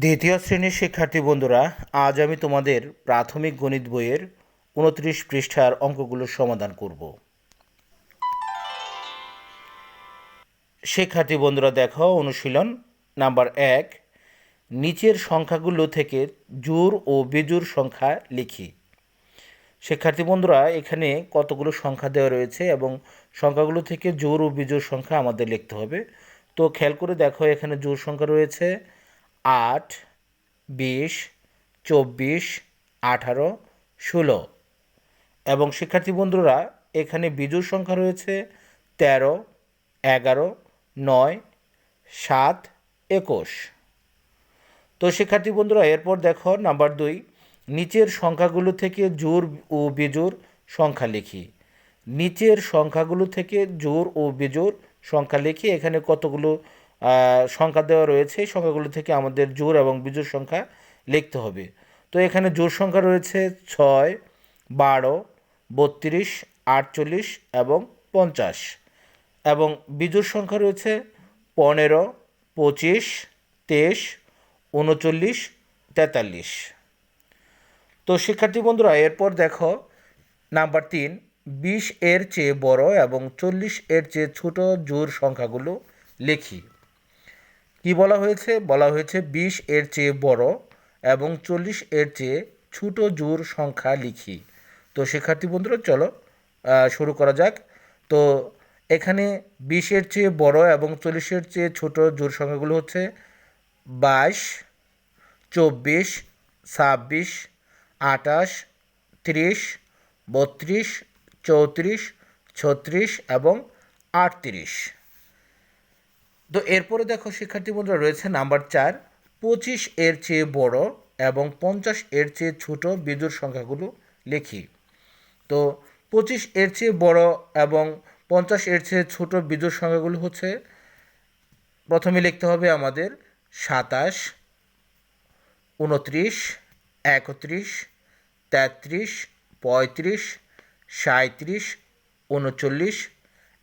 দ্বিতীয় শ্রেণির শিক্ষার্থী বন্ধুরা, আজ আমি তোমাদের প্রাথমিক গণিত বইয়ের উনত্রিশ পৃষ্ঠার অঙ্কগুলোর সমাধান করব। শিক্ষার্থী বন্ধুরা, দেখো অনুশীলন নাম্বার এক, নিচের সংখ্যাগুলো থেকে জোর ও বেজোড় সংখ্যা লিখি। শিক্ষার্থী বন্ধুরা, এখানে কতগুলো সংখ্যা দেওয়া রয়েছে এবং সংখ্যাগুলো থেকে জোর ও বিজোড় সংখ্যা আমাদের লিখতে হবে। তো খেয়াল করে দেখো, এখানে জোর সংখ্যা রয়েছে আট, বিশ, চব্বিশ, আঠারো, ষোলো। এবং শিক্ষার্থী বন্ধুরা, এখানে বিজোড় সংখ্যা রয়েছে তেরো, এগারো, নয়, সাত, একুশ। তো শিক্ষার্থী বন্ধুরা, এরপর দেখো নাম্বার দুই, নিচের সংখ্যাগুলো থেকে জোর ও বেজোর সংখ্যা লিখি। নিচের সংখ্যাগুলো থেকে জোর ও বেজোর সংখ্যা লিখি। এখানে কতগুলো সংখ্যা দেওয়া রয়েছে। এই সংখ্যাগুলো থেকে আমাদের জোর এবং বিজোড় সংখ্যা লিখতে হবে। তো এখানে জোর সংখ্যা রয়েছে ছয়, বারো, বত্রিশ, আটচল্লিশ এবং পঞ্চাশ। এবং বিজোড় সংখ্যা রয়েছে পনেরো, পঁচিশ, তেইশ, উনচল্লিশ, তেতাল্লিশ। তো শিক্ষার্থী বন্ধুরা, এরপর দেখো নাম্বার তিন, বিশ এর চেয়ে বড় এবং চল্লিশ এর চেয়ে ছোট জোর সংখ্যাগুলো লিখি। কি বলা হয়েছে? বলা হয়েছে বিশ এর চেয়ে বড় এবং চল্লিশ এর চেয়ে ছোট জোর সংখ্যা লিখি। তো শিক্ষার্থী বন্ধুরা, চলো শুরু করা যাক। তো এখানে বিশের চেয়ে বড় এবং চল্লিশের চেয়ে ছোট জোর সংখ্যাগুলো হচ্ছে বাইশ, চব্বিশ, ছাব্বিশ আটাশ ত্রিশ, বত্রিশ, চৌত্রিশ, ছত্রিশ এবং আটত্রিশ। তো এরপরে দেখো শিক্ষার্থী বন্ধুরা রয়েছে নাম্বার চার, পঁচিশ এর চেয়ে বড় এবং পঞ্চাশ এর চেয়ে ছোট বিজোড় সংখ্যাগুলো লিখি। তো পঁচিশ এর চেয়ে বড় এবং পঞ্চাশ এর চেয়ে ছোট বিজোড় সংখ্যাগুলো হচ্ছে, প্রথমে লিখতে হবে আমাদের সাতাশ, উনত্রিশ, একত্রিশ, তেত্রিশ, পঁয়ত্রিশ সাঁত্রিশ উনচল্লিশ,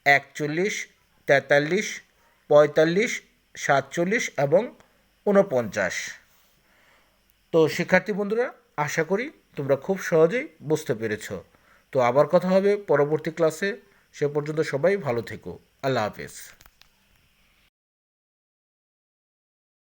একচল্লিশ, তেতাল্লিশ পঁয়তাল্লিশ, সাতচল্লিশ এবং উনপঞ্চাশ তো শিক্ষার্থী বন্ধুরা, আশা করি তোমরা খুব সহজেই বুঝতে পেরেছ। তো আবার কথা হবে পরবর্তী ক্লাসে। সে পর্যন্ত সবাই ভালো থেকো। আল্লাহ হাফেজ।